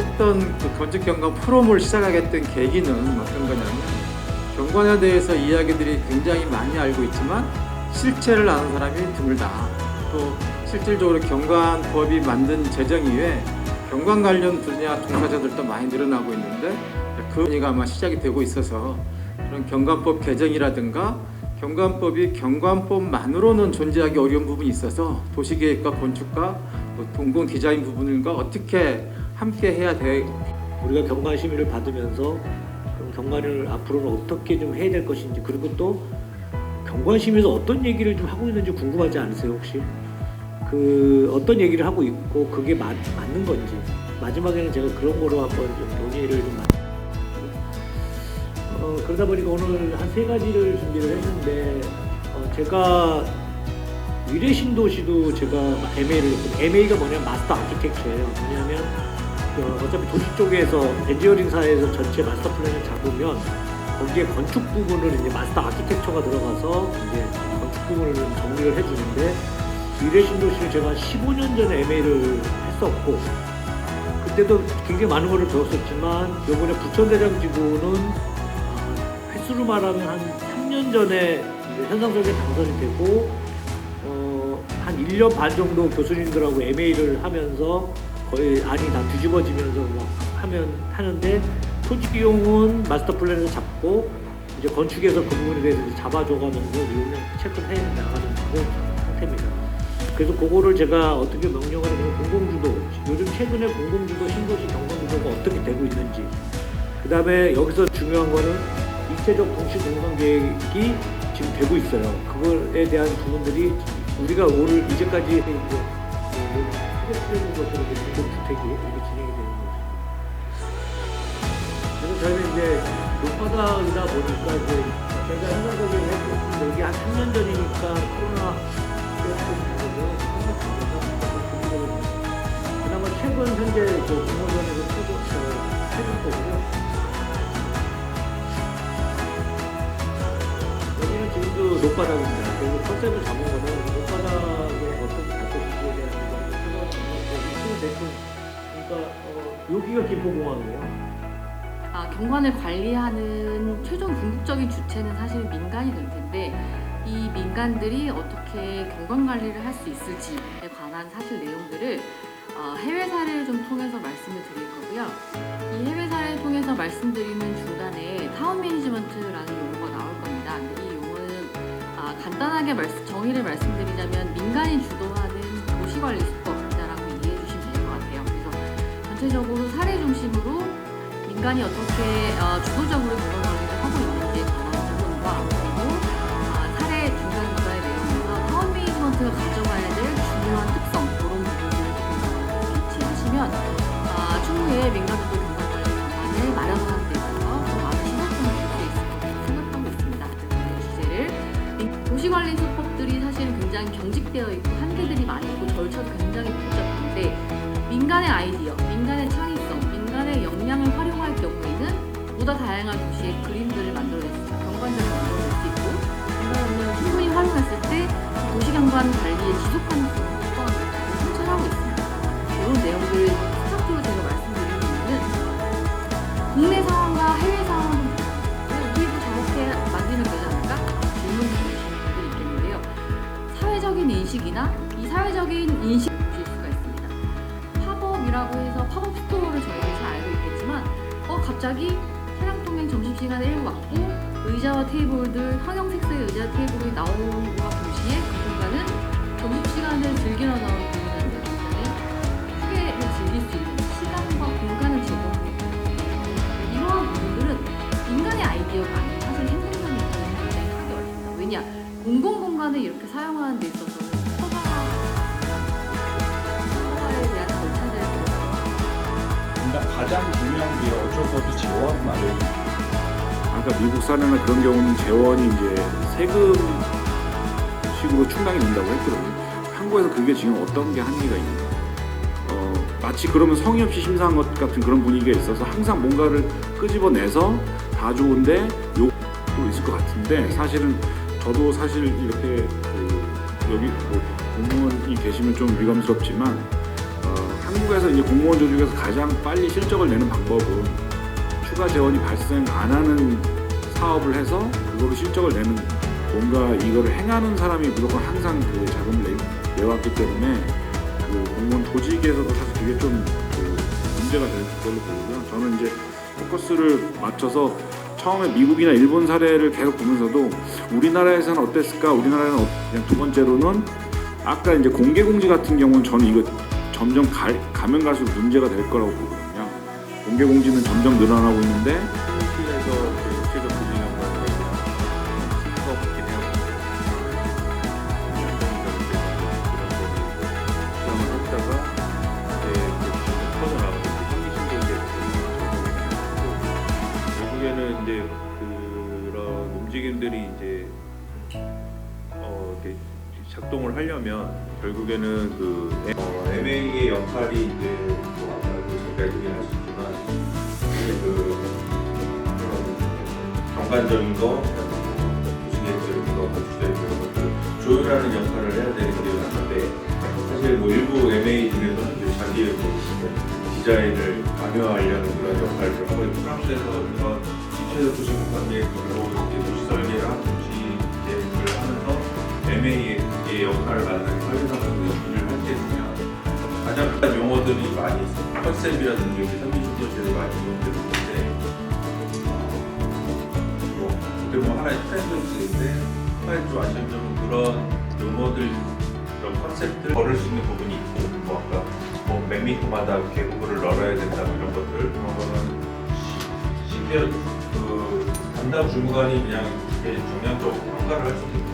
이런 그 건축 경관 시작하게 된 계기는 어떤 거냐면 경관에 대해서 이야기들이 굉장히 많이 알고 있지만 실체를 아는 사람이 드물다. 또 실질적으로 경관법이 만든 제정 이후에 경관 관련 분야 종사자들도 많이 늘어나고 있는데 그 분야가 아마 시작이 되고 있어서 그런 경관법 개정이라든가 경관법이 경관법만으로는 존재하기 어려운 부분이 있어서 도시계획과 건축과 또 동공 디자인 부분과 어떻게 함께 해야 돼 우리가 경관 심의를 받으면서 경관을 앞으로는 어떻게 좀 해야 될 것인지 그리고 또 경관 심의에서 어떤 얘기를 좀 하고 있는지 궁금하지 않으세요 혹시? 그 어떤 얘기를 하고 있고 그게 맞, 맞는 건지 마지막에는 제가 그런 거로 한번 좀 논의를 좀 마- 어, 그러다 보니까 오늘 한 세 가지를 준비를 했는데 어, 제가 미래 신도시도 제가 MA를 했고 MA가 뭐냐면 마스터 아키텍처예요. 뭐냐면 그 어차피 도시 쪽에서 엔지니어링사에서 전체 마스터 플랜을 잡으면 거기에 건축 부분을 이제 마스터 아키텍처가 들어가서 이제 건축 부분을 좀 정리를 해주는데 미래 신도시를 제가 15년 전에 MA를 했었고 그때도 굉장히 많은 거를 배웠었지만 이번에 부천대장 지구는 아, 횟수로 말하면 한 3년 전에 현상석에 당선이 되고 어, 한 1년 반 정도 교수님들하고 MA를 하면서 거의 안이 다 뒤집어지면서 막 하면 하는데 토지 비용은 마스터 플랜에서 잡고 이제 건축에서 그 부분에 대해서 잡아줘가면서 이거는 체크해 나가는 그런 상태입니다. 그래서 그거를 제가 어떻게 명령을 하면 공공주도 요즘 최근에 공공주도 신도시 경관주도가 어떻게 되고 있는지 그 다음에 여기서 중요한 거는 입체적 동시 공간 계획이 지금 되고 있어요. 그거에 대한 부분들이 우리가 오늘 이제까지 이제 프레스되는 것으로 이제 공공주택이 이렇게 진행이 되는 거죠. 그래서 저희는 이제 높바닥이다 보니까 이제 제가 현상적인 했고 여기 한 3년 전이니까 코로나 그나마 최근 현재 그 공모전에서 최고 어, 최근 거고요. 여기는 지금도 높바닥입니다. 그리고 컨셉을 잡은 거는 여기가 김포공항이에요. 아, 경관을 관리하는 최종 궁극적인 주체는 사실 민간이 될 텐데 이 민간들이 어떻게 경관 관리를 할 수 있을지에 관한 사실 내용들을 어, 해외 사례를 좀 통해서 말씀을 드릴 거고요. 이 해외 사례를 통해서 말씀드리는 중간에 타운 매니지먼트라는 용어가 나올 겁니다. 이 용어는 아, 간단하게 말씀, 정의를 말씀드리자면 민간이 주도 전체적으로 사례 중심으로 민간이 어떻게 어, 주도적으로 공간 관리를 하고 있는지에 관한 부분과 그리고 아, 사례 중간중간의 내용에서 타운 매니지먼트가 가져가야 될 중요한 특성 이런 부분들을 조금 캐치하시면 아, 추후에 민간주도 경관 관리 방안을 마련하는 데 있어서 더 많은 시설점을 줄수 있을 생각하고 있습니다. 이 주제를 도시관리 수법들이 사실은 굉장히 경직되어 있고 한계들이 많이 있고 절차도 굉장히 복잡한데 민간의 아이디어, 민간의 창의성, 민간의 역량을 활용할 경우에는 보다 다양한 도시의 그림들을 만들어낼 수 있고 경관들을 만들어낼 수 있고 민간 역량을 충분히 활용했을 때 도시경관 관리의 지속 가능성을 성찰하고 있습니다. 이런 내용들을 스타트로 제가 말씀드리는 이유는 국내 상황과 해외 상황을 왜 우리도 저렇게 만들면 되지 않을까? 질문 주시는 분들이 있겠는데요. 사회적인 인식이나 이 사회적인 인식 갑자기 차량 통행 점심시간에 왔고 의자와 테이블들 형형색색의 의자 테이블이 나오는과 동시에 그 공간은 점심시간을 즐기러 나온 국민들한테 굉장히 크게 즐길 수 있는 시간과 공간을 제공하는. 이러한 부분들은 인간의 아이디어가 아닌 사실 행동력이 굉장히 하기 어렵습니다. 왜냐 공공공간을 이렇게 사용하는 데 있어서 가장 중요한 게 어쩔 수 없이 재원 마련입니다. 아까 미국 사례나 그런 경우는 재원이 이제 세금 식으로 충당이 된다고 했거든요. 한국에서 그게 지금 어떤 게 한계가 있는가? 어, 마치 그러면 성의 없이 심사한 것 같은 그런 분위기가 있어서 항상 뭔가를 끄집어내서 다 좋은데 욕도 있을 것 같은데 사실은 저도 사실 이렇게 그 여기 뭐 공무원이 계시면 좀 위감스럽지만 어, 한국 한국에서 이제 공무원 조직에서 가장 빨리 실적을 내는 방법은 추가 재원이 발생 안 하는 사업을 해서 그거로 실적을 내는 뭔가 이거를 행하는 사람이 무조건 항상 그 자금을 내, 내왔기 때문에 그 공무원 조직에서도 사실 그게 좀 그 문제가 될 걸로 보고요. 저는 이제 포커스를 맞춰서 처음에 미국이나 일본 사례를 계속 보면서도 우리나라에서는 어땠을까? 우리나라는 어- 그냥 두 번째로는 아까 이제 공개 공지 같은 경우는 저는 이거 점점 가, 가면 갈수록 문제가 될 거라고 보거든요. 공개 공지는 점점 늘어나고 있는데 시에서 그 육체적 거에 대한 실수가 없긴 해요. 그런 거를 했다가 이제 그 퍼져나가고 현기 신도시에 결국에는 이제 그런 움직임들이 이제 어 이렇게 작동을 하려면 결국에는 그 어, MA의 역할이 이제 뭐 아까도 제가 얘기하셨지만 이제 그 그런 경관적인 거, 주시계적인 거, 주시계적인 것들 조율하는 역할을 해야 되는 게 맞는데 사실 뭐 일부 MA 중에서는 이제 자기의 뭐 디자인을 강요하려는 그런 역할을 하고 있고 프랑스에서 그런 입체적 도시 공간계획으로 도시 설계랑 도시 계획을 하면서 MA의 역할을 맡는 설계사분들이 일을 할 때 보면 가장 큰 용어들이 많이. 컨셉이라든지 현미신도시를 많이 이용되고 있는데 뭐 어떻게 보면 하나의 트렌드인데 하나의 좀 아쉬운 점은 그런 용어들 그런 컨셉들 걸을 수 있는 부분이 있고 뭐 아까 뭐몇 미터마다 계곡을 널어야 된다 뭐 이런 것들 그런 거는 시- 심지어 그 담당 주무관이 그냥 이렇게 정량적으로 평가를 할 수도 있고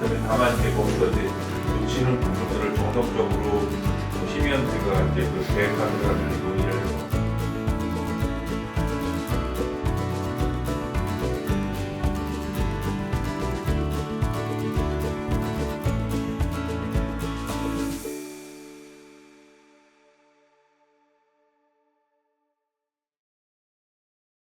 그다음에 다만 이제 거기서 이제 놓치는 부분들을 정석적으로 뭐 심의원들과 이제 그 계획하는 사람들이 논의를